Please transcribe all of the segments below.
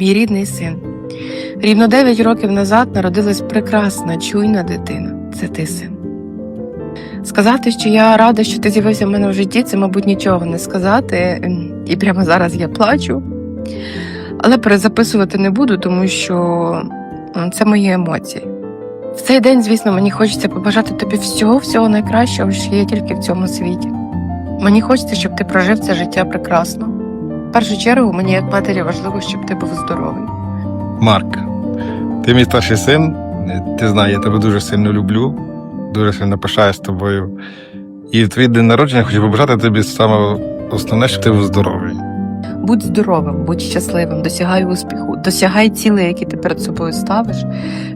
мій рідний син. Рівно 9 років назад народилась прекрасна, чуйна дитина. Це ти син. Сказати, що я рада, що ти з'явився в мене в житті, це, мабуть, нічого не сказати. Ем, І прямо зараз я плачу. Але перезаписувати не буду, тому що це мої емоції. В цей день, звісно, мені хочеться побажати тобі всього, всього найкращого, що є тільки в цьому світі. Мені хочеться, щоб ти прожив це життя прекрасно. В першу чергу, мені як матері важливо, щоб ти був здоровий. Марк, ти мій старший син. Ти знаєш, я тебе дуже сильно люблю, дуже сильно пишаюсь тобою. І в твій день народження хочу побажати тобі саме основне, щоб ти був здоровий. Будь здоровим, будь щасливим, досягай успіху, досягай цілей, які ти перед собою ставиш.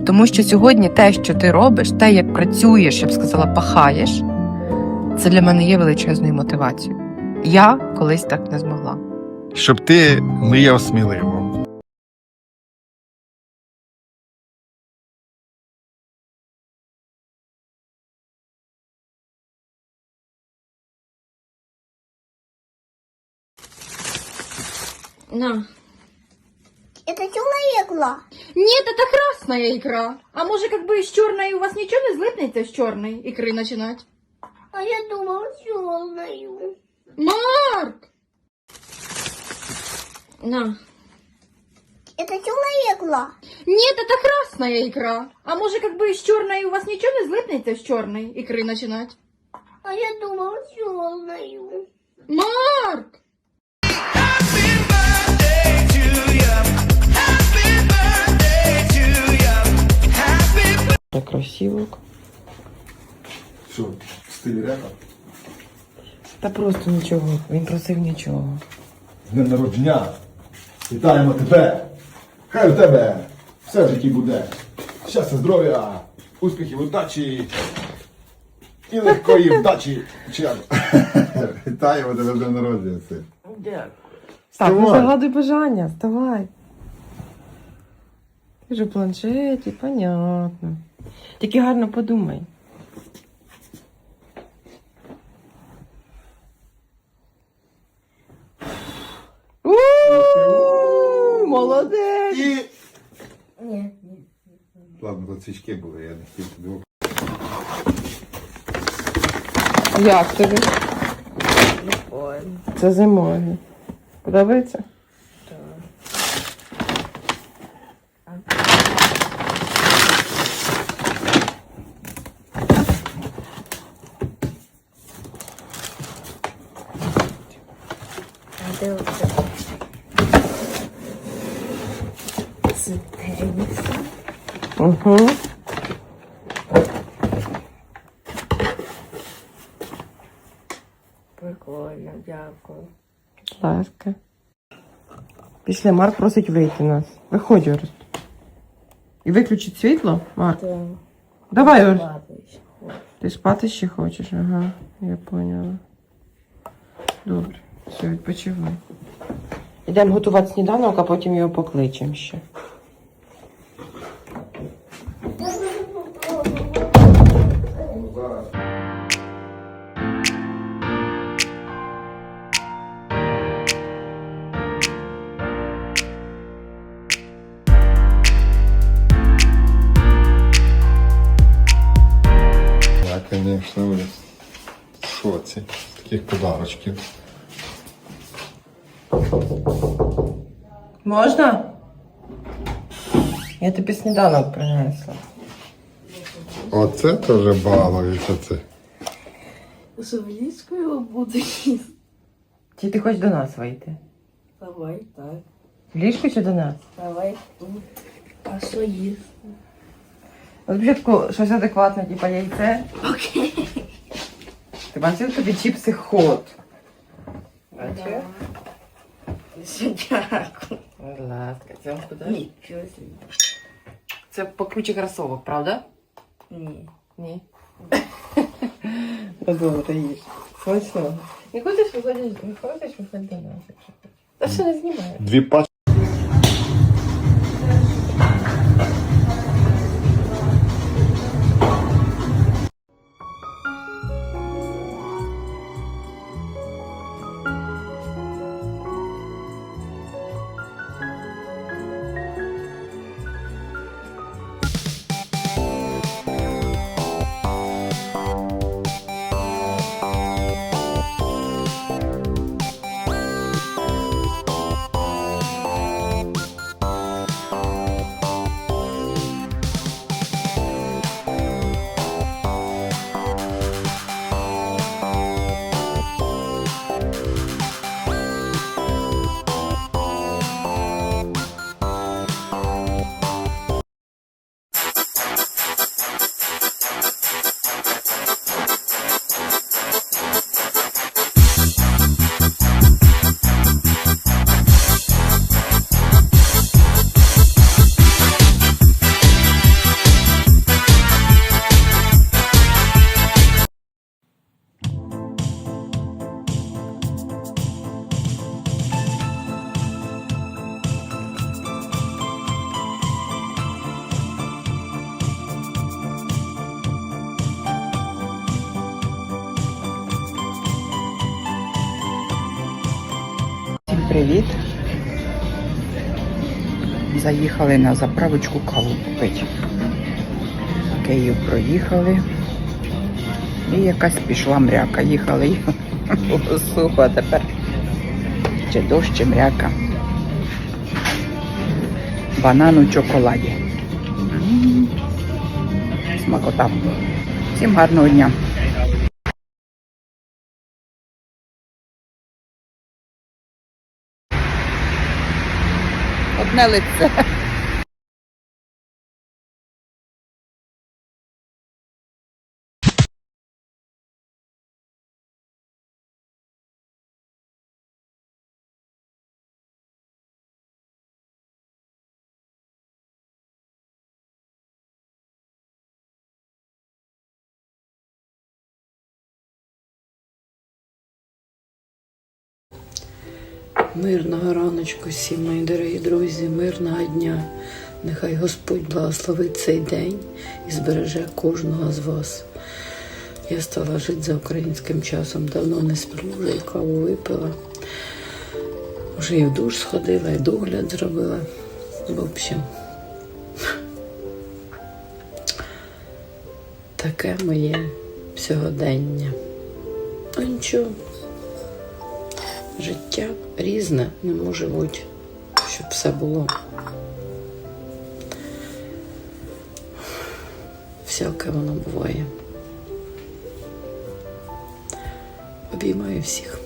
Тому що сьогодні те, що ти робиш, те, як працюєш, я б сказала, пахаєш, це для мене є величезною мотивацією. Я колись так не змогла Щоб ти мріяв сміливо. На. Это темная игла. Нет, это красная икра. А может, как бы из черной у вас ничего не злипнется с черной икры начинать? А я думала черную. Марк! На. Это темная игла. Нет, это красная икра. А может, как бы из черной у вас ничего не злипнется с черной икры начинать? А я думала черную. Марк! Красивок. Що, в стилі репа? Та просто нічого. Він просив нічого. З днем народження. Вітаємо тебе. Хай у тебе все в житті буде. Щастя, здоров'я, успіхів, удачі і легкої вдачі. Вітаємо тебе з днем народження, син. Так, ну Вставай. загадуй бажання, вставай. Ти ж у планшеті, понятно. Тільки гарно подумай. Молодець! І... ні. Ладно, тут свічки були, я не хотів тобі. Як тобі? Це зимові. Подобається? Це теніс. Угу. Прикольно, дякую. Будь ласка. Після Марк просить вийти нас. Виходь, Орест. І виключить світло, Марк. Давай, Орест. Ти спати ще хочеш? Ага, я поняла. Добре, все, відпочивай. Йдемо готувати сніданок, а потім його покличемо ще. Подарочків. Можна? Я тобі сніданок принесла. Оце вже балується це. З англійською буду їсти. Чи ти хочеш до нас вийти? Давай, так. В ліжку чи до нас? Давай тут. А що їсти? Спочатку щось адекватне, типа яйце. Окей. Ти бачив тобі чіпси хот? Бачив? Все, дякую. Будь ласка, це вам куди? Нічого собі. Це покруче кросовок, правда? Ні. Ні. Ну добре, їж. Смачно. Не хочеш виходиш, не хочеш виходь до нас, якщо хочеш. Та що не знімаю. Дві пачки. Заїхали на заправочку каву купити. Київ проїхали. І якась пішла мряка. Їхали, їхали. Сухо, тепер чи дощ, чи мряка. Банан у чоколаді. Смакота. Всім гарного дня. Одне лице. Мирного раночку всім, мої дорогі друзі, мирного дня. Нехай Господь благословить цей день і збереже кожного з вас. Я стала жити за українським часом, давно не сплю, вже і каву випила. Вже і в душ сходила, і догляд зробила. В общем, таке моє сьогодення. Ну нічого. Життя різне, не може бути, щоб все було. Всяке воно буває. Обіймаю всіх.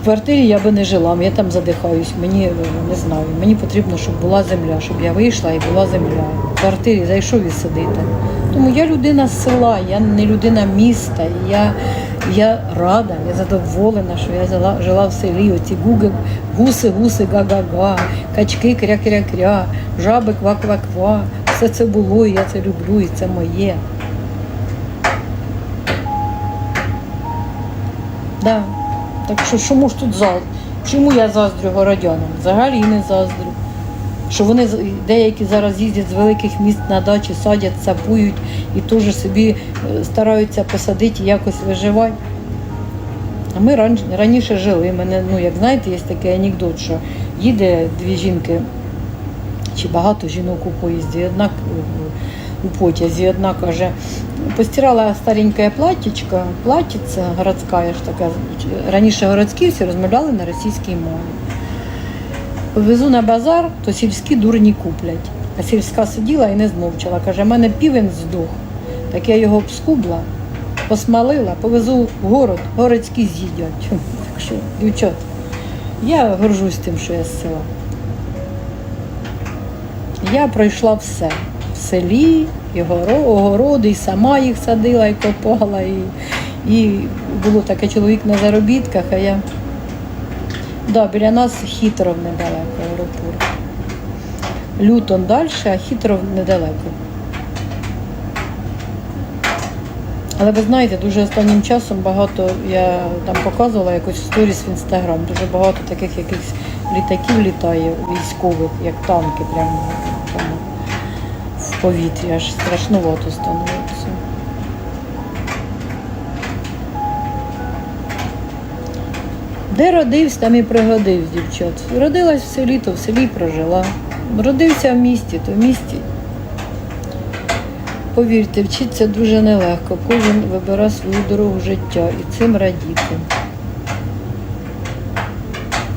В квартирі я би не жила, я там задихаюсь. Мені е, не знаю. Мені потрібно, щоб була земля, щоб я вийшла і була земля. В квартирі зайшов і сидити. Тому я людина села, я не людина міста. Я, я рада, я задоволена, що я жила, жила в селі. Оці гуги, гуси, гуси, га-га-га, качки, кря-кря-кря, жаби ква-ква-ква. Все це було, і я це люблю, і це моє. Да. Так що чому ж тут заздрю? Чому я заздрю городянам? Взагалі не заздрю. Що вони деякі зараз їздять з великих міст на дачі, садять, сапують і теж собі е, стараються посадити і якось виживати. А ми ран- раніше жили. Мене, ну як знаєте, є такий анекдот, що їде дві жінки чи багато жінок у поїзді, одна к- у потязі, одна каже, постирала стареньке платтячко, платтиця городська, я ж така. Раніше городські всі розмовляли на російській мові. Повезу на базар, то сільські дурні куплять. А сільська сиділа і не змовчала. Каже, в мене півень здох. Так я його обскубла, посмалила, повезу в город, городські з'їдять. Так що, дівчат, я горжусь тим, що я з села. Я пройшла все. В селі, і огороди, і сама їх садила, і копала. І, і було таке чоловік на заробітках, а я. Да, біля нас хітров недалеко аеропорт. Лютон далі, а хітров недалеко. Але ви знаєте, дуже останнім часом багато я там показувала якось сторіс в інстаграм. Дуже багато таких якихось літаків літає військових, як танки, прямо повітрі, аж страшновато становиться. Де родився, там і пригодився, дівчат. Родилась в селі, то в селі прожила. Родився в місті, то в місті. Повірте, вчитися дуже нелегко. Кожен вибирає свою дорогу життя і цим радіти.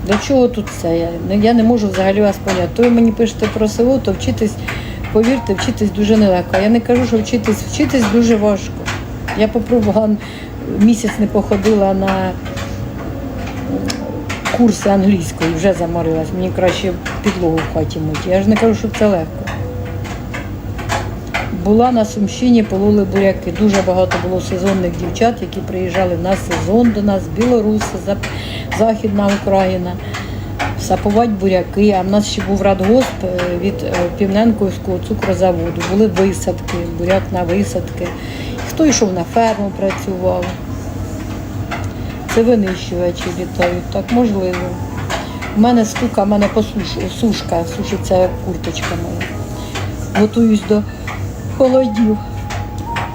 До чого тут це? Я, я не можу взагалі вас поняти. То ви мені пишете про село, то вчитись, повірте, вчитись дуже нелегко. Я не кажу, що вчитись, вчитись дуже важко. Я попробувала місяць не походила на курси англійської, вже заморилась. Мені краще підлогу в хаті мити. Я ж не кажу, що це легко. була на Сумщині, пололи буряки. Дуже багато було сезонних дівчат, які приїжджали на сезон до нас, Білоруси, Західна Україна. Сапувати буряки, а в нас ще був радгосп е, від е, Півненківського цукрозаводу. Були висадки, буряк на висадки. Хто йшов на ферму, працював. Це винищувачі літають, так можливо. У мене стука, в мене посуш, сушка, сушиться курточка моя. Готуюсь до холодів,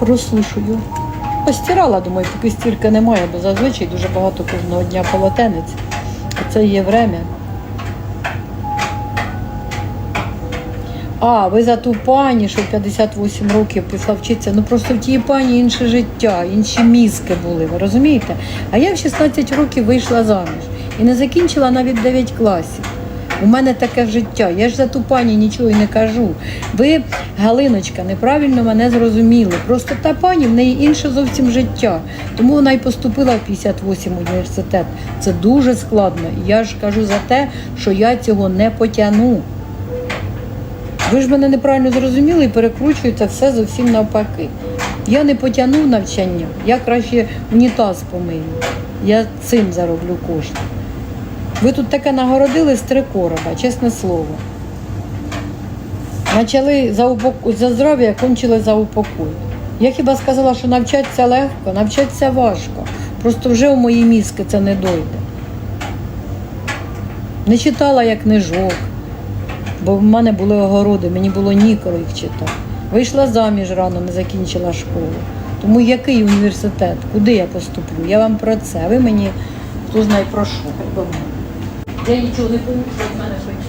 розсушую. Постирала, думаю, поки стірки немає, бо зазвичай дуже багато кожного дня полотенець. Це є время. А, ви за ту пані, що 58 років пішла вчитися. Ну просто в тій пані інше життя, інші мізки були, ви розумієте? А я в 16 років вийшла заміж і не закінчила навіть 9 класів. У мене таке життя. Я ж за ту пані нічого й не кажу. Ви, Галиночка, неправильно мене зрозуміли. Просто та пані в неї інше зовсім життя. Тому вона й поступила в 58 університет. Це дуже складно. Я ж кажу за те, що я цього не потягну. Ви ж мене неправильно зрозуміли і перекручуєте все зовсім навпаки. Я не потягну навчання, я краще унітаз помию. Я цим зароблю кошти. Ви тут таке нагородили з три короба, чесне слово. Почали за, упок... за здоров'я, кончили за упокой. Я хіба сказала, що навчатися легко, навчатися важко. Просто вже у мої мізки це не дойде. Не читала як книжок, бо в мене були огороди, мені було ніколи їх читати. Вийшла заміж рано, не закінчила школу. Тому який університет, куди я поступлю? Я вам про це. Ви мені хто знає про що. Я нічого не помню, що від мене хотіли.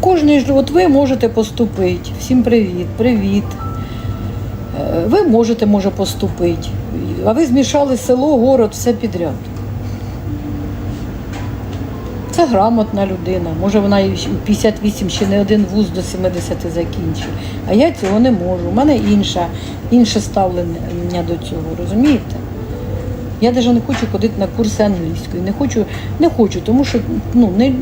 Кожний ж, от ви можете поступити. Всім привіт, привіт. Ви можете, може, поступити. А ви змішали село, город, все підряд. Це грамотна людина. Може, вона і 58 ще не один вуз до 70 закінчить. А я цього не можу. У мене інше, інше ставлення до цього, розумієте? Я навіть не хочу ходити на курси англійської. Не хочу, не хочу, тому що ну, не,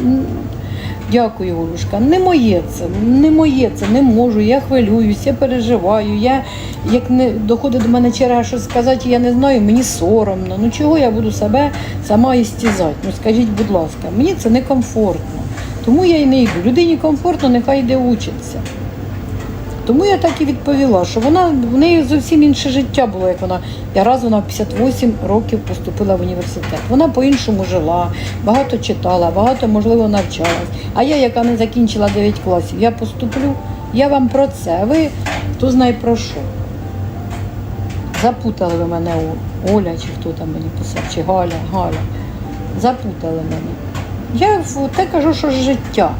Дякую, Олюшка. Не моє це, не моє це, не можу. Я хвилююсь, я переживаю. Я як не доходить до мене черга щось сказати, я не знаю, мені соромно. Ну чого я буду себе сама істізати? Ну скажіть, будь ласка, мені це не комфортно. Тому я й не йду. Людині комфортно, нехай йде учиться. Тому я так і відповіла, що вона в неї зовсім інше життя було, як вона. Раз вона в 58 років поступила в університет. Вона по-іншому жила, багато читала, багато, можливо, навчалась. А я, яка не закінчила 9 класів, я поступлю, я вам про це. Ви хто знає про що? Запутали ви мене Оля, чи хто там мені писав, чи Галя, Галя. Запутали мене. Я те кажу, що життя.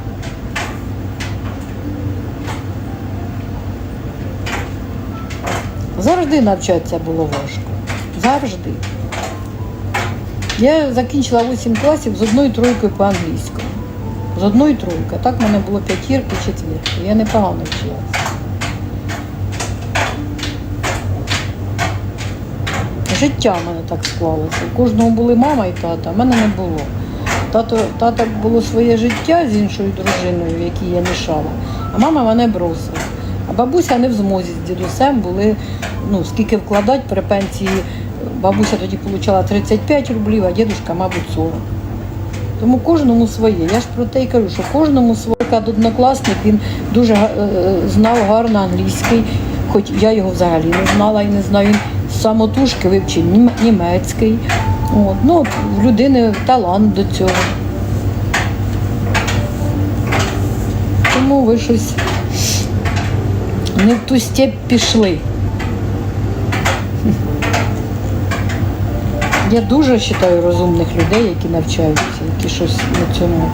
Завжди навчатися було важко. Завжди. Я закінчила 8 класів з одною тройкою по англійському. З одною тройкою. Так в мене було п'ятірки, четвірки. Я непогано вчилася. Життя в мене так склалося. У кожного були мама і тата, а в мене не було. Тато, тата було своє життя з іншою дружиною, якій я мішала, а мама мене бросила. А бабуся не в змозі з дідусем були, ну, скільки вкладати при пенсії. Бабуся тоді отримала 35 рублів, а дідусь, мабуть, 40. Тому кожному своє. Я ж про те й кажу, що кожному своє. Однокласник він дуже е, знав гарно англійський, хоч я його взагалі не знала і не знаю. Він самотужки вивчив німецький. От. Ну, в людини талант до цього. Тому ви щось не в ту степь пішли. Я дуже вважаю розумних людей, які навчаються, які щось на цьому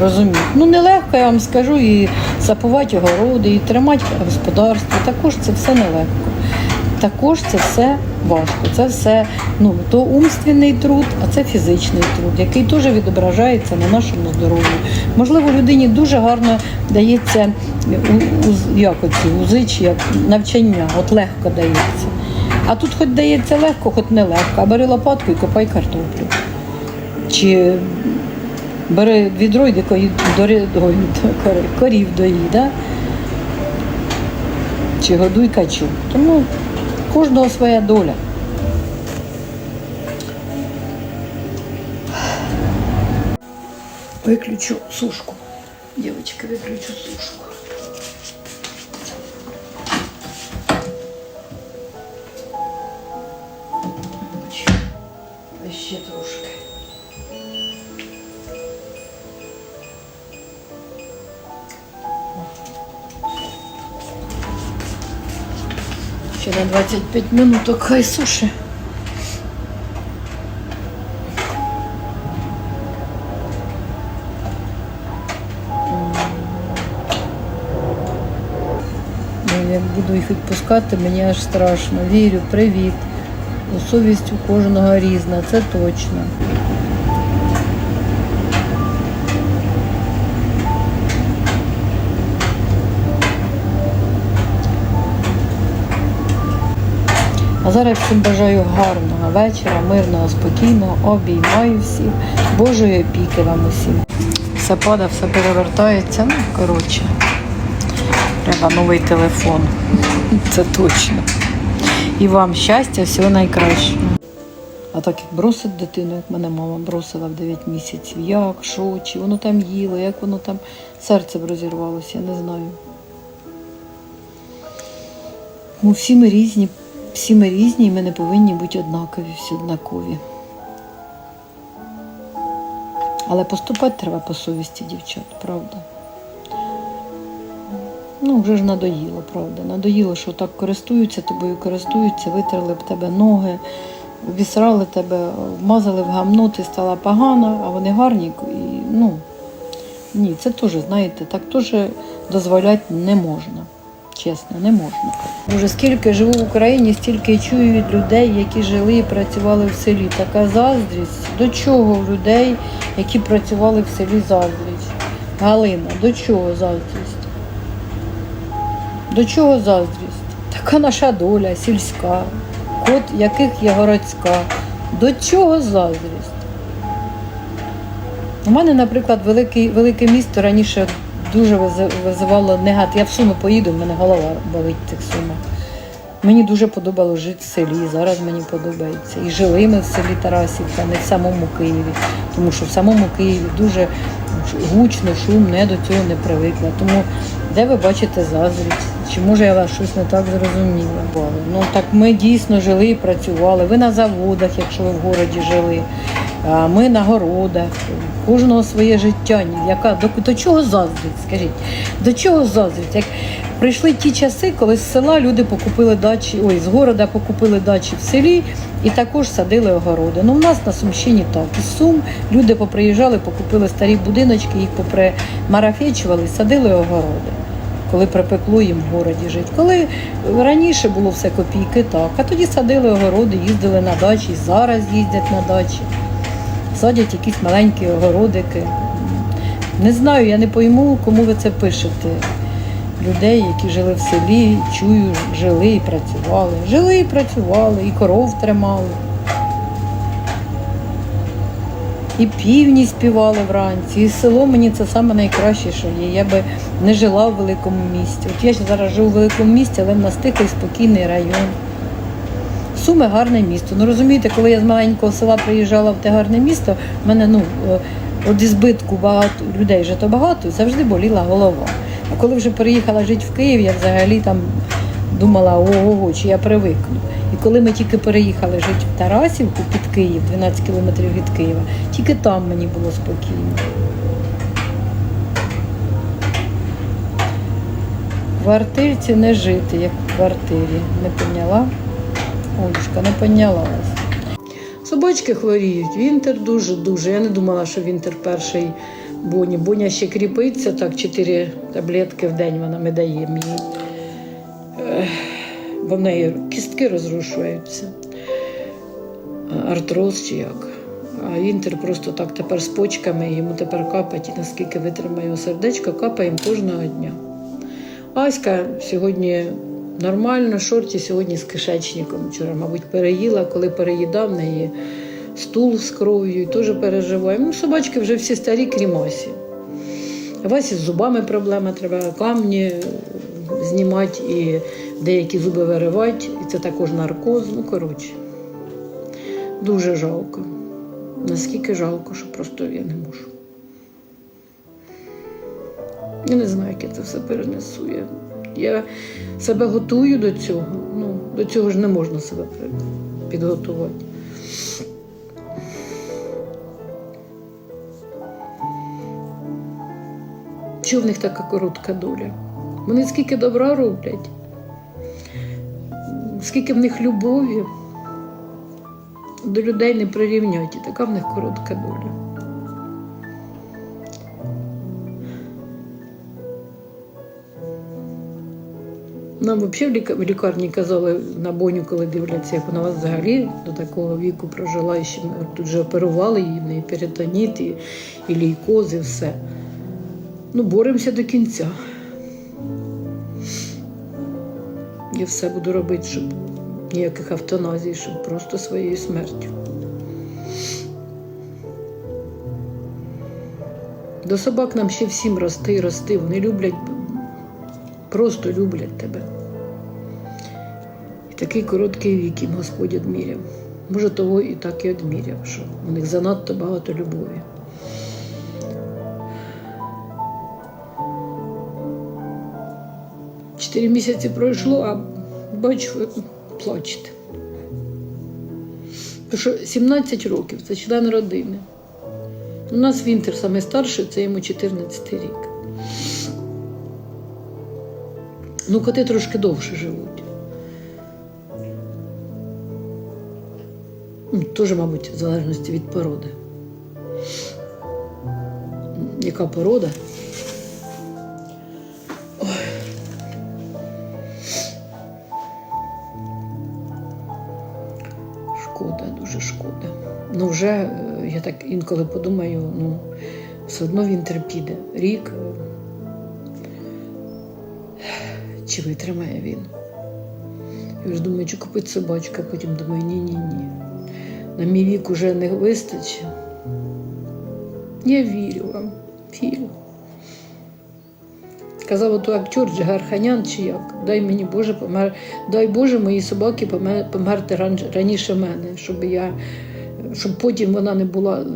розуміють. Ну, нелегко, я вам скажу, і сапувати огороди, і тримати господарство. Також це все нелегко. Також це все важко. Це все ну, то умственний труд, а це фізичний труд, який теж відображається на нашому здоров'ю. Можливо, людині дуже гарно дається як оці, узи як навчання, от легко дається. А тут хоч дається легко, хоч не легко, а бери лопатку і копай картоплю. Чи бери відро, йди корів дої, да? чи годуй качу. Тому кожного своя доля. Виключу сушку. Дівчатки, виключу сушку. На 25 минуток хай суші. Ну, як буду їх відпускати, мені аж страшно. Вірю, привіт. Ну, Совість у кожного різна, це точно. А зараз всім бажаю гарного вечора, мирного, спокійного, обіймаю всіх, Божої опіки вам усім. Все падає, все перевертається. Ну, коротше, треба новий телефон. Це точно. І вам щастя, всього найкращого. А так як бросить дитину, як мене мама бросила в 9 місяців, як, що, чи воно там їло, як воно там серце б розірвалося, я не знаю. Ну, всі ми різні, всі ми різні, і ми не повинні бути однакові, всі однакові. Але поступати треба по совісті дівчат, правда. Ну, вже ж надоїло, правда. Надоїло, що так користуються тобою, користуються, витерли б тебе ноги, обісрали тебе, вмазали в гамно, ти стала погана, а вони гарні. І, ну, ні, це теж, знаєте, так теж дозволяти не можна. Чесно, не можна. Боже, скільки живу в Україні, стільки чую від людей, які жили і працювали в селі. Така заздрість. До чого в людей, які працювали в селі заздрість? Галина, до чого заздрість? До чого заздрість? Така наша доля сільська, кот яких є городська. До чого заздрість? У мене, наприклад, великий, велике місто раніше дуже визивало негатив. Я в Суми поїду, в мене голова болить цих сумах. Мені дуже подобалося жити в селі, зараз мені подобається. І жили ми в селі Тарасівка, не в самому Києві, тому що в самому Києві дуже гучно, шумно, я до цього не привикла. Тому де ви бачите заздрість? Чи може я вас щось не так зрозуміла? Ну так ми дійсно жили і працювали. Ви на заводах, якщо ви в городі жили. Ми на городах, кожного своє життя. Яка до, до чого заздрість? Скажіть, до чого заздрість? Як прийшли ті часи, коли з села люди покупили дачі, ой, з города покупили дачі в селі і також садили огороди. Ну, в нас на Сумщині так. Із Сум люди поприїжджали, покупили старі будиночки, їх попримарафечували, садили огороди. Коли припекло їм в городі жити. Коли раніше було все копійки, так. А тоді садили огороди, їздили на дачі, зараз їздять на дачі садять якісь маленькі огородики. Не знаю, я не пойму, кому ви це пишете. Людей, які жили в селі, чую, жили і працювали. Жили і працювали, і коров тримали. І півні співали вранці, і село мені це саме найкраще, що є. Я би не жила в великому місті. От я зараз живу в великому місті, але в нас тихий, спокійний район. Суми гарне місто. Ну розумієте, коли я з маленького села приїжджала в те гарне місто, в мене ну е, збитку багато людей жито багато, і завжди боліла голова. А коли вже переїхала жити в Київ, я взагалі там думала, ого, чи я привикну. І коли ми тільки переїхали жити в Тарасівку під Київ, 12 кілометрів від Києва, тільки там мені було спокійно. В квартирці не жити, як в квартирі. Не поняла? Олюшка, не поняла вас. Собачки хворіють. Вінтер дуже-дуже. Я не думала, що вінтер перший Боні. Боня ще кріпиться, так, 4 таблетки в день вона ми даємо їй. Бо в неї кістки розрушуються. Артроз чи як. А вінтер просто так тепер з почками, йому тепер капать, і наскільки витримає сердечко, капає їм кожного дня. Аська сьогодні Нормально, шорті сьогодні з кишечником. Вчора, мабуть, переїла, коли переїдав в неї стул з кров'ю і теж переживає. Ну, собачки вже всі старі, крім Асі. Васі з зубами проблема, треба камні знімати і деякі зуби виривати, і це також наркоз. Ну, коротше, дуже жалко. Наскільки жалко, що просто я не можу. Я не знаю, як я це все перенесу. Я, я себе готую до цього. Ну, до цього ж не можна себе підготувати. Чого в них така коротка доля? Вони скільки добра роблять, скільки в них любові до людей не прирівняті, така в них коротка доля. Нам взагалі в лікарні казали на боню, коли дивляться, як вона вас взагалі до такого віку прожила, і ще ми тут же оперували її, в неї перитоніт, і, і лейкоз, і все. Ну, боремося до кінця. Я все буду робити, щоб ніяких автоназій, щоб просто своєю смертю. До собак нам ще всім рости і рости. Вони люблять, просто люблять тебе. І такий короткий вік їм Господь одміряв. Може, того і так і одміряв, що у них занадто багато любові. Чотири місяці пройшло, а бачу, ви плачете. Тому що 17 років це член родини. У нас Вінтер старший, це йому 14 рік. Ну, коти трошки довше живуть. Ну, Теж, мабуть, в залежності від породи. Яка порода? Шкода, дуже шкода. Ну, вже е, я так інколи подумаю, ну, все одно він терпіде. Рік. Чи витримає він? Я вже думаю, чи купити собачку, а потім думаю, ні-ні-ні. На мій вік уже не вистачить. Я вірю вам, вірю. Казав ото актер Джигар Ханян чи як. Дай мені Боже помер. Дай Боже моїй собаки померти раніше мене, щоб я, щоб потім вона не була,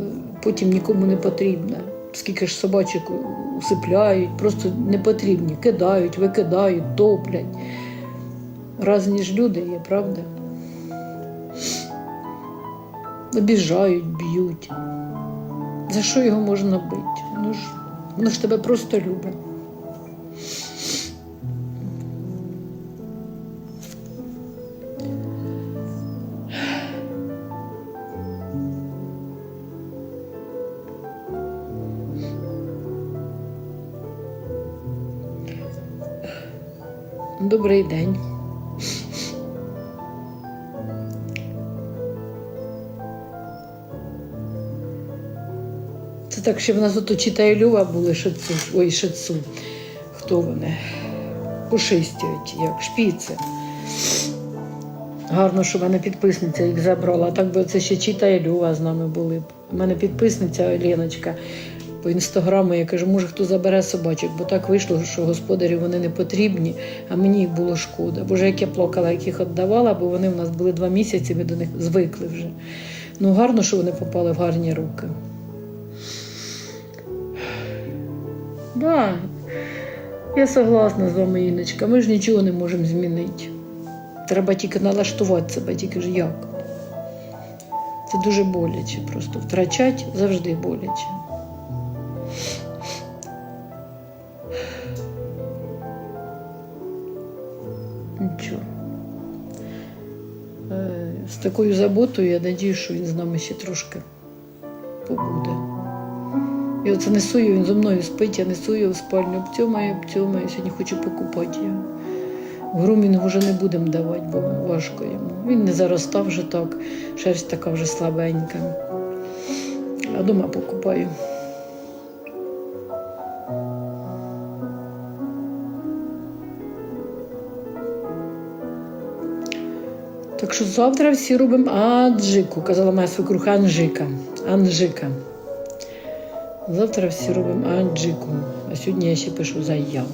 потім нікому не потрібна. Скільки ж собачок усипляють, просто не потрібні, кидають, викидають, топлять. Разні ж люди є, правда? Обіжають, б'ють. За що його можна бити? Ну ж, воно ж тебе просто любить. Добрий день. Це так, що в нас ото читає Люва були шицу, ой, шицу. Хто вони? Пушисті, оті, як шпіци. Гарно, що в мене підписниця їх забрала. Так би це ще читає Люва з нами були. У мене підписниця Леночка по інстаграму. Я кажу, може хто забере собачок, бо так вийшло, що господарі вони не потрібні, а мені їх було шкода. Боже, як я плакала, як їх віддавала, бо вони в нас були два місяці, ми до них звикли вже. Ну гарно, що вони попали в гарні руки. Да, я согласна з вами, Іночка. Ми ж нічого не можемо змінити. Треба тільки налаштувати себе, тільки ж як. Це дуже боляче просто. Втрачати завжди боляче. Нічого. Е, З такою заботою я надію, що він з нами ще трошки побуде. І оце несу його, він зі мною спить, я несу його в спальню, обтьомаю, обтьомаю. Сьогодні хочу покупати його. Грумінг вже не будемо давати, бо важко йому. Він не заростав вже так, шерсть така вже слабенька. А дома покупаю. Так завтра всі робимо аджику, казала моя свекруха Анжика. Анжика. Завтра всі робимо аджику. А сьогодні я ще пишу заяву.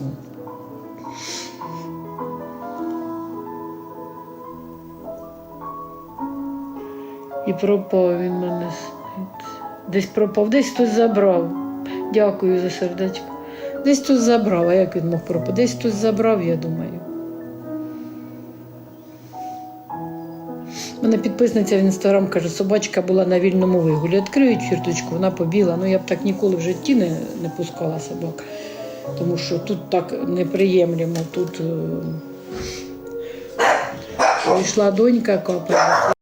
І пропав він мене. Десь пропав, десь хтось забрав. Дякую за сердечко. Десь хтось забрав, а як він мог пропати? Десь хтось забрав, я думаю. Мене підписниця в інстаграм каже, собачка була на вільному вигулі. Відкриють фірточку, вона побіла. Ну я б так ніколи в житті не, не пускала собак. Тому що тут так неприємлемо. Тут е... йшла донька капала.